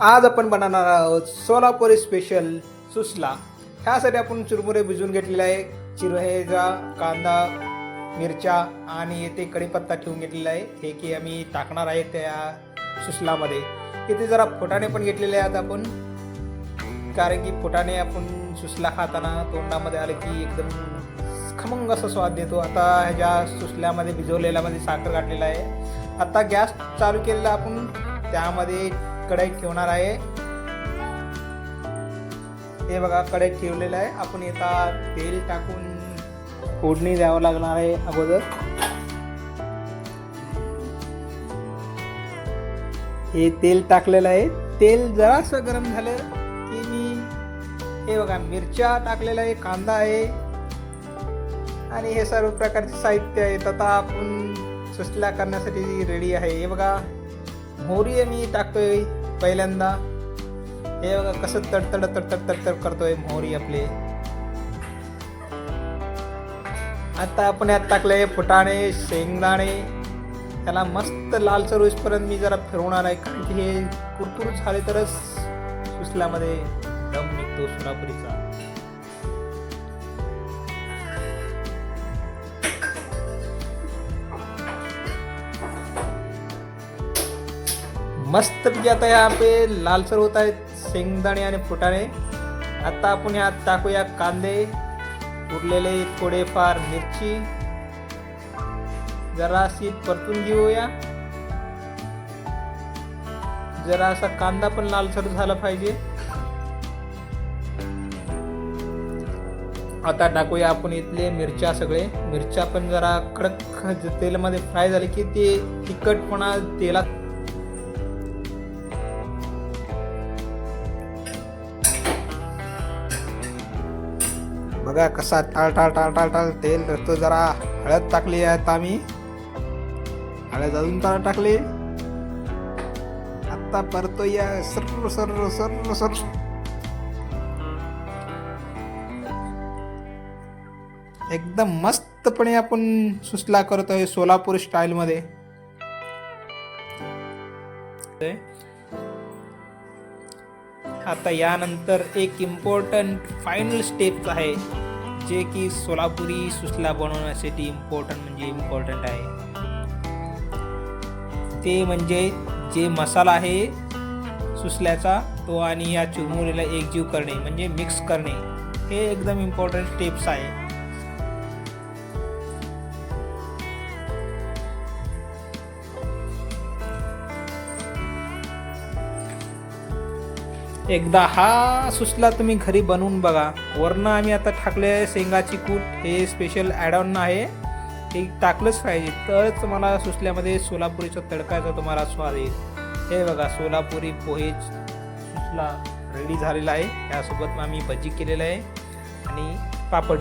आज आपण बनवणार आहोत सोलापुरी स्पेशल सुसला. ह्यासाठी आपण चुरमुरे भिजवून घेतलेले आहे. चिरहेजा कांदा मिरच्या आणि येथे कढीपत्ता ठेवून घेतलेला आहे. हे की आम्ही टाकणार आहे त्या सुसलामध्ये. इथे जरा फुटाणे पण घेतलेले आहेत आपण. कारण की फुटाणे आपण सुसला खाताना तोंडामध्ये आले की एकदम खमंग असा स्वाद देतो. आता ह्याच्या सुसल्यामध्ये भिजवलेल्यामध्ये साखर घातलेला आहे. आता गॅस चालू केलेला आपण. त्यामध्ये कढई ठेवणार आहे. हे बघा कढई ठेवलेलं आहे. आपण येता तेल टाकून फोडणी द्यावं लागणार आहे अगोदर. हे तेल टाकलेलं आहे. तेल जरासं गरम झालं की मी हे बघा मिरच्या टाकलेलं आहे कांदा आहे. आणि हे सर्व प्रकारचे साहित्य आहेत. आता आपण सुसला करण्यासाठी रेडी आहे. हे बघा मोहरी मी टाकतोय. पहिल्यांदा हे बघा कसं तडतड तडतड तडतड करतोय मोहरी आपले. आता आपण यात टाकले फुटाणे शेंगदाणे. त्याला मस्त लालसर होईपर्यंत मी जरा फिरवणार आहे कारण की हे कुरकुर झाले तरच सुसल्यामध्ये दम निघतो सोलापुरीचा. मस्त पैकी आता यहाँ पे लालसर होत आहेत शेंगदाणे आणि फुटाणे. आता आपण यात टाकूया कांदे उरलेले थोडेफार मिरची. जराशी परतून घेऊया. जरा असा कांदा पण लालसर झाला पाहिजे. आता टाकूया आपण इथले मिरच्या सगळे. मिरच्या पण जरा कडक तेलामध्ये फ्राय झाले की ते तिखटपणा तेलात बघा कसा टाळ टाळ टाळ टाळ टाळ तेल तो जरा. हळद टाकली आहे आता आम्ही. हळद अजून जरा टाकली. आता या सर सर्र सर सर एकदम मस्तपणे आपण सुसला करतोय सोलापूर स्टाईलमध्ये आता यानंतर एक इम्पॉर्टंट फायनल स्टेप आहे जे की सोलापुरी सुसला बनवण्यासाठी इम्पॉर्टंट म्हणजे इम्पॉर्टंट आहे. ते म्हणजे जे मसाला आहे सुसल्याचा तो आणि या चुरमुरीला एकजीव करणे म्हणजे मिक्स करणे हे एकदम इम्पॉर्टंट स्टेप्स आहे. एकदा हा सुसला तुम्ही घरी बनवून बघा. वरनं आम्ही आता टाकले आहे शेंगाची कूट. हे स्पेशल ॲड ऑन आहे. हे टाकलंच पाहिजे. तरच मला सुसल्यामध्ये सोलापुरीचा तडकाचा तुम्हाला स्वाद येईल. हे बघा सोलापुरी पोहे सुसला रेडी झालेला आहे. त्यासोबत आम्ही भजी केलेलं आहे. आणि पापड